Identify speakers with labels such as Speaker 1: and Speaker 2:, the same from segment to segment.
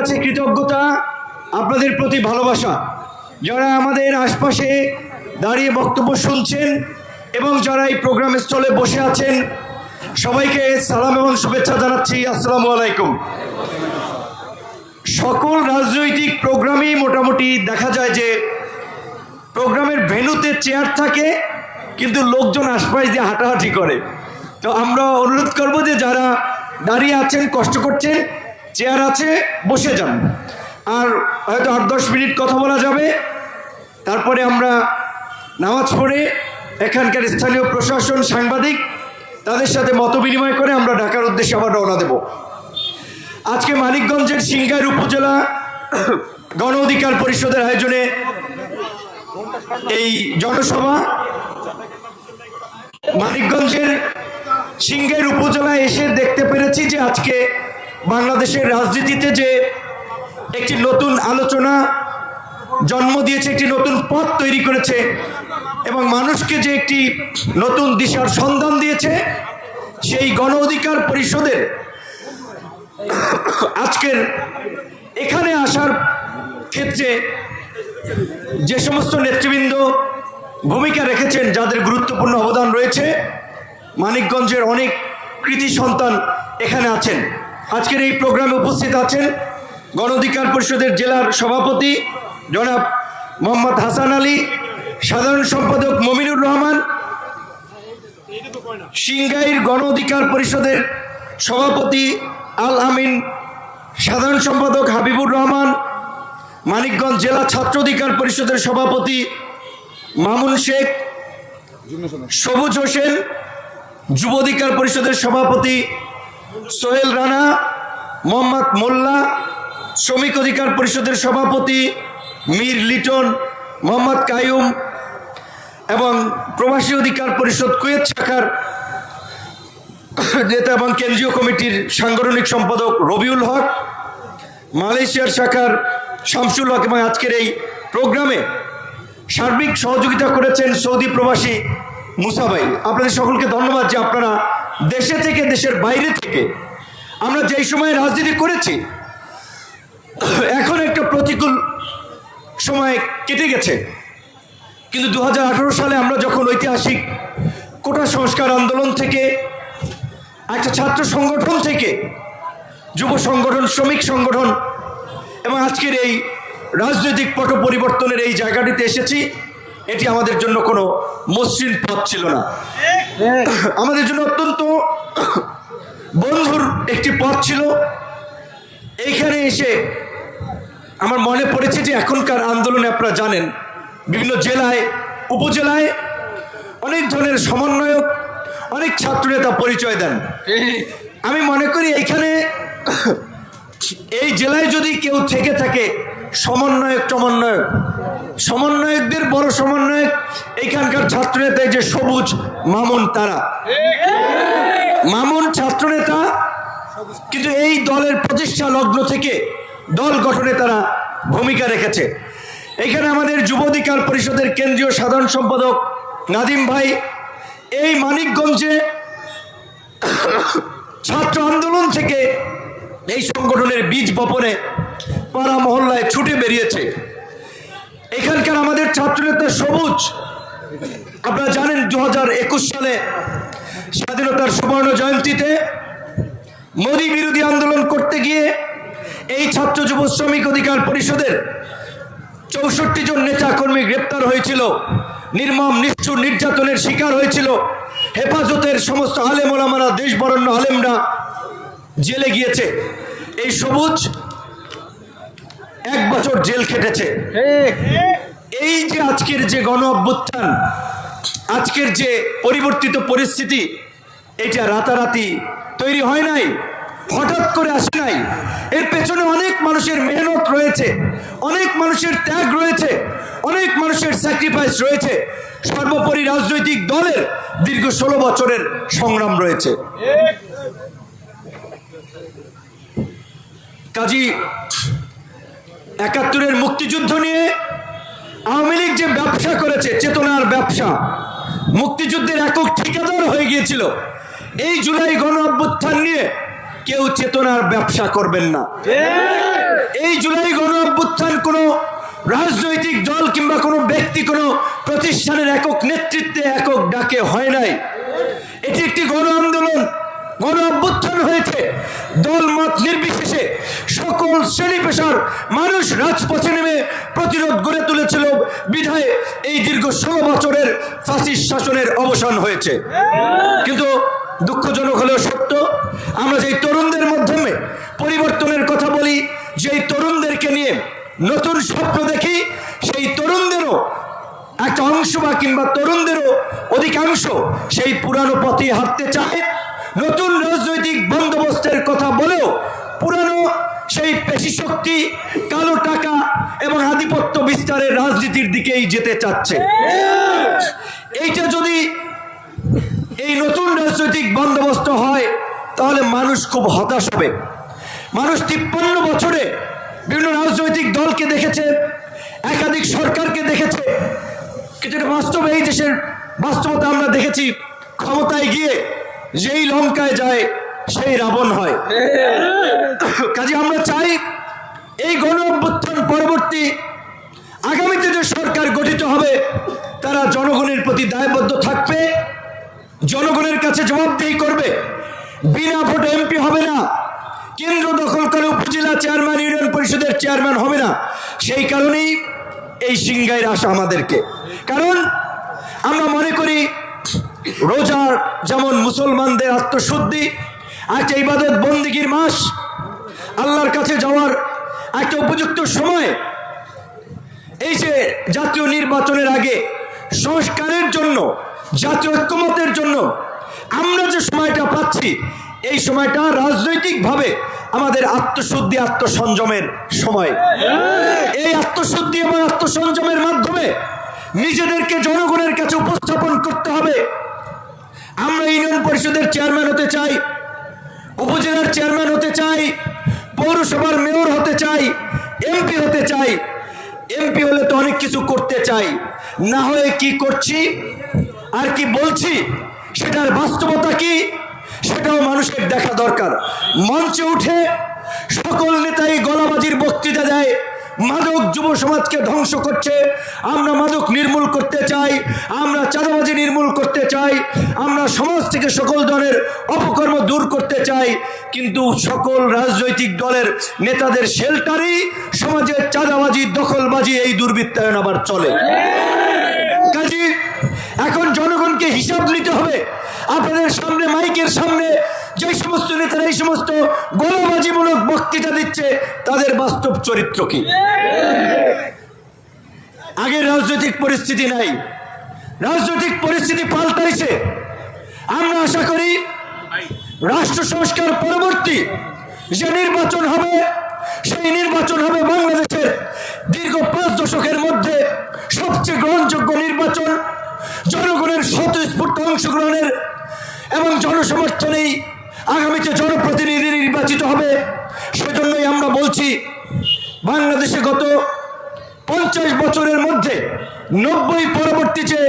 Speaker 1: কাছে কৃতজ্ঞতা, আপনাদের প্রতি ভালোবাসা। যারা আমাদের আশপাশে দাঁড়িয়ে বক্তব্য শুনছেন এবং যারা এই প্রোগ্রাম স্থলে বসে আছেন, সবাইকে সালাম এবং শুভেচ্ছা জানাচ্ছি। আসসালামু আলাইকুম। সকল রাজনৈতিক প্রোগ্রামই মোটামুটি দেখা যায় যে প্রোগ্রামের ভেন্যুতে চেয়ার থাকে, কিন্তু লোকজন আশপাশ দিয়ে হাঁটাহাঁটি করে। তো আমরা অনুরোধ করব যে যারা দাঁড়িয়ে আছেন, কষ্ট করছেন চেয়ার আছে, বসে যান। আর হয়তো আট দশ মিনিট কথা বলা যাবে। তারপরে আমরা নামাজ পড়ে এখানকার স্থানীয় প্রশাসন, সাংবাদিক তাদের সাথে মত বিনিময় করে আমরা ঢাকার উদ্দেশ্যে আবার রওনা দেব। আজকে মানিকগঞ্জের সিংগাইর উপজেলা গণ অধিকার পরিষদের আয়োজনে এই জনসভা মানিকগঞ্জের সিংহের উপজেলায় এসে দেখতে পেরেছি যে আজকে বাংলাদেশের রাজনীতিতে যে একটি নতুন আলোচনা জন্ম দিয়েছে, একটি নতুন পথ তৈরি করেছে এবং মানুষকে যে একটি নতুন দিশার সন্ধান দিয়েছে, সেই গণ অধিকার পরিষদের আজকের এখানে আসার ক্ষেত্রে যে সমস্ত নেতৃবৃন্দ ভূমিকা রেখেছেন, যাদের গুরুত্বপূর্ণ অবদান রয়েছে, মানিকগঞ্জের অনেক কৃতি সন্তান এখানে আছেন। আজকের এই প্রোগ্রামে উপস্থিত আছেন গণ অধিকার পরিষদের জেলার সভাপতি জনাব মোহাম্মদ হাসান আলী, সাধারণ সম্পাদক মমিনুর রহমান, সিংগাইর গণ অধিকার পরিষদের সভাপতি আল আমিন, সাধারণ সম্পাদক হাবিবুর রহমান, মানিকগঞ্জ জেলা ছাত্র অধিকার পরিষদের সভাপতি মামুন শেখ, সবুজ হোসেন, যুব অধিকার পরিষদের সভাপতি সোহেল রানা, মোহাম্মদ মোল্লা, শ্রমিক অধিকার পরিষদের সভাপতি মীর লিটন, মোহাম্মদ কায়ুম এবং প্রবাসী অধিকার পরিষদ কুয়েত শাখার নেতা এবং কেন্দ্রীয় কমিটির সাংগঠনিক সম্পাদক রবিউল হক, মালয়েশিয়ার শাখার শামসুল হক এবং আজকের এই প্রোগ্রামে সার্বিক সহযোগিতা করেছেন সৌদি প্রবাসী মুসাভাই আপনাদের সকলকে ধন্যবাদ যে আপনারা দেশে থেকে, দেশের বাইরে থেকে। আমরা যেই সময় রাজনীতি করেছি, এখন একটা প্রতিকূল সময় কেটে গেছে। কিন্তু দু হাজার আঠেরো সালে আমরা যখন ঐতিহাসিক কোটা সংস্কার আন্দোলন থেকে, একটা ছাত্র সংগঠন থেকে, যুব সংগঠন, শ্রমিক সংগঠন এবং আজকের এই রাজনৈতিক পট পরিবর্তনের এই জায়গাটিতে এসেছি এটি আমাদের জন্য কোনো মসৃণ পথ ছিল না। আমাদের জন্য অত্যন্ত বন্ধুর একটি পথ ছিল। এইখানে এসে আমার মনে পড়েছে যে এখনকার আন্দোলনে আপনারা জানেন, বিভিন্ন জেলায়, উপজেলায় অনেক ধরনের সমন্বয়ক, অনেক ছাত্রনেতা পরিচয় দেন। আমি মনে করি এইখানে এই জেলায় যদি কেউ থেকে থাকে সমন্বয়ক সমন্বয়ক। সমন্বয়কদের বড় সমন্বয়ক এইখানকার ছাত্রনেতা যে সবুজ মামুন তারা। মামুন ছাত্রনেতা, কিন্তু এই দলের প্রতিষ্ঠা লগ্ন থেকে দল গঠনে তারা ভূমিকা রেখেছে। এখানে আমাদের যুব অধিকার পরিষদের কেন্দ্রীয় সাধারণ সম্পাদক নাদিম ভাই, এই মানিকগঞ্জে ছাত্র আন্দোলন থেকে এই সংগঠনের বীজ বপনে পাড়া মহল্লায় ছুটে বেরিয়েছে। এখানকার আমাদের ছাত্রনেতা সবুজ। আপনারা জানেন দুহাজার একুশ সালে স্বাধীনতার সুবর্ণ জয়ন্তীতে মোদী বিরোধী আন্দোলন করতে গিয়ে এই ছাত্র যুব শ্রমিক অধিকার পরিষদের চৌষট্টি জন নেতা কর্মী গ্রেপ্তার হয়েছিল। নির্মম, নিষ্ঠুর নির্যাতনের শিকার হয়েছিল। হেফাজতের সমস্ত ওলামারা দেশ বরণ্য আলেমরা জেলে গিয়েছে। এই সবুজ এক বছর জেল খেটেছে। এই যে আজকের যে গণ অভ্যুত্থান আজকের যে পরিবর্তিত পরিস্থিতি এটা রাতারাতি তৈরি হয় নাই হঠাৎ করে আসে নাই। এর পেছনে অনেক মানুষের মেহনত রয়েছে অনেক মানুষের ত্যাগ রয়েছে অনেক মানুষের স্যাক্রিফাইস রয়েছে। সর্বোপরি রাজনৈতিক দলের দীর্ঘ ষোলো বছরের সংগ্রাম রয়েছে। কাজী একাত্তরের মুক্তিযুদ্ধ নিয়ে আওয়ামী লীগ যে ব্যবসা করেছে, চেতনার ব্যবসা, মুক্তিযুদ্ধের একক ঠিকাদার হয়ে গিয়েছিল। এই জুলাই গণ অভ্যুত্থান নিয়ে কেউ চেতনার ব্যবসা করবেন না। রাজনৈতিক দল কিংবা কোনো ব্যক্তি, কোনো প্রতিষ্ঠানের একক নেতৃত্বে একক ডাকে হয় নাই। এটি একটি গণ আন্দোলন। গণ অভ্যুত্থান হয়েছে। দল মত নির্বিশেষে সকল শ্রেণি পেশার মানুষ রাজপথে নেমে প্রতিরোধ গড়ে তুলেছিল বিধায় এই দীর্ঘ ষোলো বছরের ফাঁসির শাসনের অবসান হয়েছে। কিন্তু দুঃখজনক হলেও সত্য, আমরা যেই তরুণদের মাধ্যমে পরিবর্তনের কথা বলি, যেই তরুণদেরকে নিয়ে নতুন স্বপ্ন দেখি, সেই তরুণদেরও একটা অংশ বা কিংবা তরুণদেরও অধিকাংশ সেই পুরানো পথে হাঁটতে চায়। নতুন রাজনৈতিক বন্দোবস্তের কথা বলেও পুরানো সেই পেশি শক্তি কালো টাকা এবং আধিপত্য বিস্তারের রাজনীতির দিকেই যেতে চাচ্ছে। এইটা যদি এই নতুন রাজনৈতিক বন্দোবস্ত হয়, তাহলে মানুষ খুব হতাশ হবে। মানুষ তিপ্পান্ন বছরে বিভিন্ন রাজনৈতিক দলকে দেখেছে, একাধিক সরকারকে দেখেছে। কিন্তু বাস্তবে এই দেশের বাস্তবতা আমরা দেখেছি, ক্ষমতায় গিয়ে যেই লঙ্কায় যায় সেই রাবণ হয়। কাজে আমরা চাই এই গণ অভ্যুত্থান পরবর্তী আগামীতে যে সরকার গঠিত হবে, তারা জনগণের প্রতি দায়বদ্ধ থাকবে, জনগণের কাছে জবাবদিহি করবে। বিনা ভোটে এমপি হবে না, কেন্দ্র দখল করে উপজেলা চেয়ারম্যান, ইউনিয়ন পরিষদের চেয়ারম্যান হবে না। সেই কারণেই এই সিংগাইয়ের আশা আমাদেরকে। কারণ আমরা মনে করি, রোজার যেমন মুসলমানদের আত্মশুদ্ধি একটা ইবাদত বন্দিগির মাস। আল্লাহর কাছে যাওয়ার একটা উপযুক্ত সময়। এই যে জাতীয় নির্বাচনের আগে সংস্কারের জন্য জাতীয় ঐক্যমতের জন্য আমরা যে সময়টা পাচ্ছি এই সময়টা রাজনৈতিকভাবে আমাদের আত্মশুদ্ধি আত্মসংযমের সময়। এই আত্মশুদ্ধি এবং আত্মসংযমের মাধ্যমে নিজেদেরকে জনগণের কাছে উপস্থাপন করতে হবে। আমরা ইউনিয়ন পরিষদের চেয়ারম্যান হতে চাই উপজেলার চেয়ারম্যান হতে চাই, পৌরসভার মেয়র হতে চাই এমপি হতে চাই। এমপি হলে তো অনেক কিছু করতে চাই। না হয়ে কি করছি আর কি বলছি সেটার বাস্তবতা কি সেটাও মানুষের দেখা দরকার। মঞ্চে উঠে সকল নেতাই গলাবাজির বক্তৃতা দেয়। মাদক যুব সমাজকে ধ্বংস করছে। আমরা মাদক নির্মূল করতে চাই, আমরা চাঁদাবাজি নির্মূল করতে চাই, আমরা সমাজ থেকে সকল দলের অপকর্ম দূর করতে চাই। কিন্তু সকল রাজনৈতিক দলের নেতাদের শেল্টারই সমাজের চাঁদাবাজি, দখলবাজি এই দুর্বৃত্তায়ন আবার চলে। কাজী, এখন জনগণকে হিসাব নিতে হবে। আপনাদের সামনে, মাইকের সামনে যে সমস্ত নেতারা, এই সমস্ত গোলাবাজিমূলক বক্তৃতা দিচ্ছে, তাদের বাস্তব চরিত্র কি? আগের রাজনৈতিক পরিস্থিতি নাই। রাজনৈতিক পরিস্থিতি পাল্টাইছে। আমরা আশা করি রাষ্ট্র সংস্কার পরবর্তী যে নির্বাচন হবে, সেই নির্বাচন হবে বাংলাদেশের দীর্ঘ পাঁচ দশকের মধ্যে সবচেয়ে গ্রহণযোগ্য নির্বাচন। জনগণের স্বতঃস্ফূর্ত অংশগ্রহণের এবং জনসমর্থনেই আগামীতে জনপ্রতিনিধি নির্বাচিত হবে। সেজন্যই আমরা বলছি, বাংলাদেশে গত পঞ্চাশ বছরের মধ্যে নব্বই পরবর্তী যে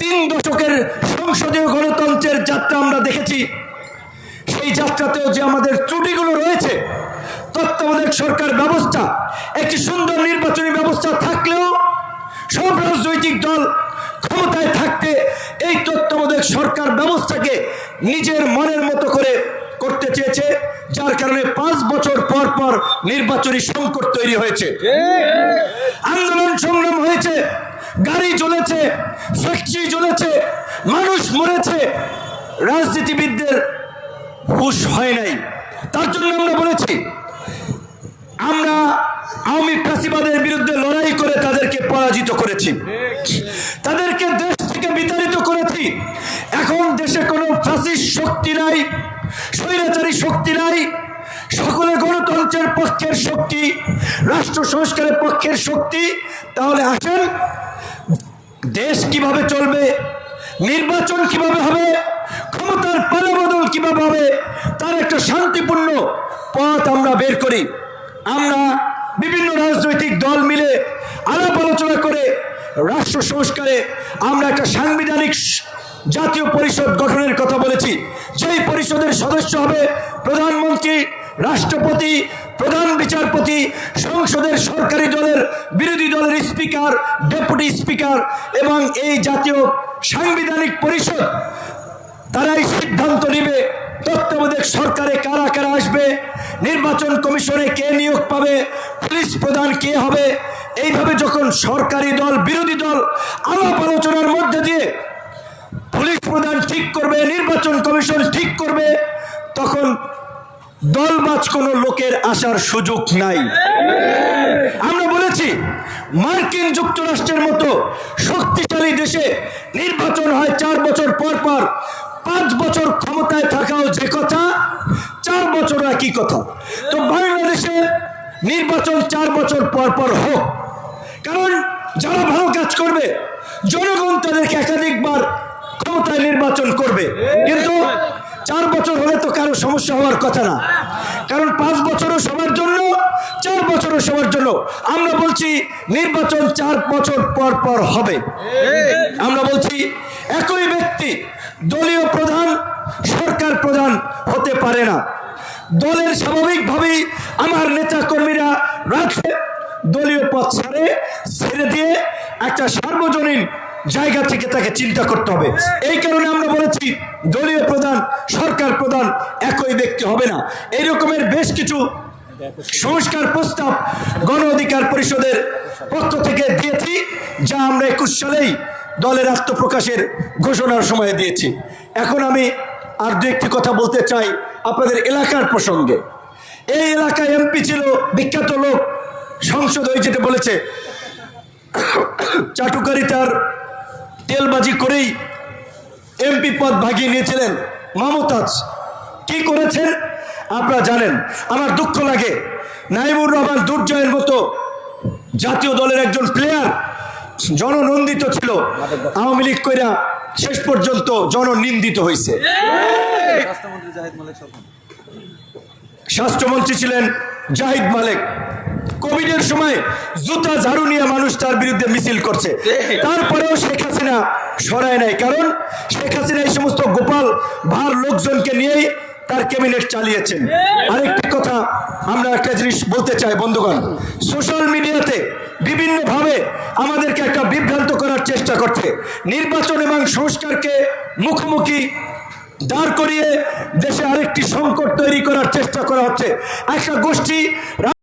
Speaker 1: তিন দশকের সংসদীয় গণতন্ত্রের যাত্রা আমরা দেখেছি, সেই যাত্রাতেও যে আমাদের ত্রুটিগুলো রয়েছে, তত্ত্বাবধায়ক সরকার ব্যবস্থা একটি সুন্দর নির্বাচনী ব্যবস্থা থাকলেও সব রাজনৈতিক দল ক্ষমতায় থাকতে এই তত্ত্বাবধায়ক সরকার ব্যবস্থাকে নিজের মনের মতো করে করতে চেয়েছে, যার কারণে পাঁচ বছর পর পর নির্বাচনী সংকট তৈরি হয়েছে। আন্দোলন সংগ্রাম হয়েছে, গাড়ি জ্বলেছে, ফ্যাক্টরি জ্বলেছে, মানুষ মরেছে, রাজনীতিবিদদের হুশ হয় নাই। তার জন্য আমরা বলেছি, আমরা আওয়ামী ফ্যাসিবাদের বিরুদ্ধে লড়াই করে তাদেরকে পরাজিত করেছি। তাদেরকে দেশ থেকে বিতাড়িত করেছি। এখন দেশে কোনো ফ্যাসিস্ট শক্তি নাই, স্বৈরাচারী শক্তি নাই, সকলে গণতন্ত্রের পক্ষের শক্তি, রাষ্ট্র সংস্কারের পক্ষের শক্তি। তাহলে আসেন, দেশ কীভাবে চলবে, নির্বাচন কীভাবে হবে, ক্ষমতার পালাবদল কীভাবে হবে, তার একটা শান্তিপূর্ণ পথ আমরা বের করি। আমরা বিভিন্ন রাজনৈতিক দল মিলে আলাপ আলোচনা করে রাষ্ট্র সংস্কারে আমরা একটা সাংবিধানিক জাতীয় পরিষদ গঠনের কথা বলেছি। যেই পরিষদের সদস্য হবে প্রধানমন্ত্রী, রাষ্ট্রপতি, প্রধান বিচারপতি, সংসদের সরকারি দলের বিরোধী দলের স্পিকার, ডেপুটি স্পিকার এবং এই জাতীয় সাংবিধানিক পরিষদ, তারাই সিদ্ধান্ত নেবে তত্ত্বাবধায়ক সরকারে কারা কারা আসবে, নির্বাচন কমিশনে কে নিয়োগ পাবে, পুলিশ প্রধান কে হবে এইভাবে যখন সরকারি দল, বিরোধী দল আলাপ আলোচনার মধ্যে দিয়ে পুলিশ প্রধান ঠিক করবে, নির্বাচন কমিশন ঠিক করবে, তখন দলবাজ কোনো লোকের আসার সুযোগ নাই। আমরা বলেছি, মার্কিন যুক্তরাষ্ট্রের মতো শক্তিশালী দেশে নির্বাচন হয় চার বছর পর পর, পাঁচ বছর ক্ষমতায় থাকাও যে কথা, চার বছর একই কথা। তো বাংলাদেশে নির্বাচন চার বছর পর পর হোক। কারণ যারা ভালো কাজ করবে, জনগণ তাদেরকে একাধিকবার ক্ষমতায় নির্বাচন করবে। কিন্তু চার বছর হলে তো কারও সমস্যা হওয়ার কথা না। কারণ পাঁচ বছরও সবার জন্য, চার বছরও সবার জন্য। আমরা বলছি নির্বাচন চার বছর পর পর হবে। আমরা বলছি একই ব্যক্তি, দলীয় প্রধান, সরকার প্রধান হতে পারে না। দলের স্বাভাবিকভাবেই আমার নেতা কর্মীরা রাখে দলীয় পথ ছাড়ে ছেড়ে দিয়ে একটা সার্বজনীন জায়গা থেকে তাকে চিন্তা করতে হবে। এই কারণে আমরা বলেছি, দলীয় প্রধান, সরকার প্রধান একই ব্যক্তি হবে না। এই রকমের বেশ কিছু সংস্কার প্রস্তাব গণ অধিকার পরিষদের পক্ষ থেকে দিয়েছি, যা আমরা একুশ সালেই দলের আত্মপ্রকাশের ঘোষণার সময় দিয়েছি। এখন আমি আর দু একটি কথা বলতে চাই আপনাদের এলাকার প্রসঙ্গে। এই এলাকায় এমপি ছিল বিখ্যাত লোক, সংসদ ওই যেটা বলেছে চাটুকারি তার তেলবাজি করেই এমপি পদ ভাগিয়ে নিয়েছিলেন মমতাজ। কি করেছেন? আপনারা জানেন আমার দুঃখ লাগে। নাইমুর রহমান দুর্জয়ের মতো জাতীয় দলের একজন প্লেয়ার জননন্দিত ছিল। আওয়ামী লীগ কইরা শেষ পর্যন্ত জননিন্দিত হয়েছে স্বাস্থ্যমন্ত্রী ছিলেন জাহিদ মালেক। কোভিডের সময় জুতা ঝাড়ু নিয়ে মানুষ তার বিরুদ্ধে মিছিল করছে। তারপরেও শেখ হাসিনা সরায় নাই। কারণ শেখ হাসিনা এই সমস্ত গোপাল ভার লোকজনকে নিয়েই তার ক্যাবিনেট চালিয়েছেন। আরেকটি কথা আমরা একটা জিনিস বলতে চাই, বন্ধুগণ। সোশ্যাল মিডিয়াতে বিভিন্নভাবে আমাদেরকে একটা বিভ্রান্ত করার চেষ্টা করছে। নির্বাচন এবং সংস্কারকে মুখোমুখি দাঁড় করিয়ে দেশে আরেকটি সংকট তৈরি করার চেষ্টা করা হচ্ছে। একটা গোষ্ঠী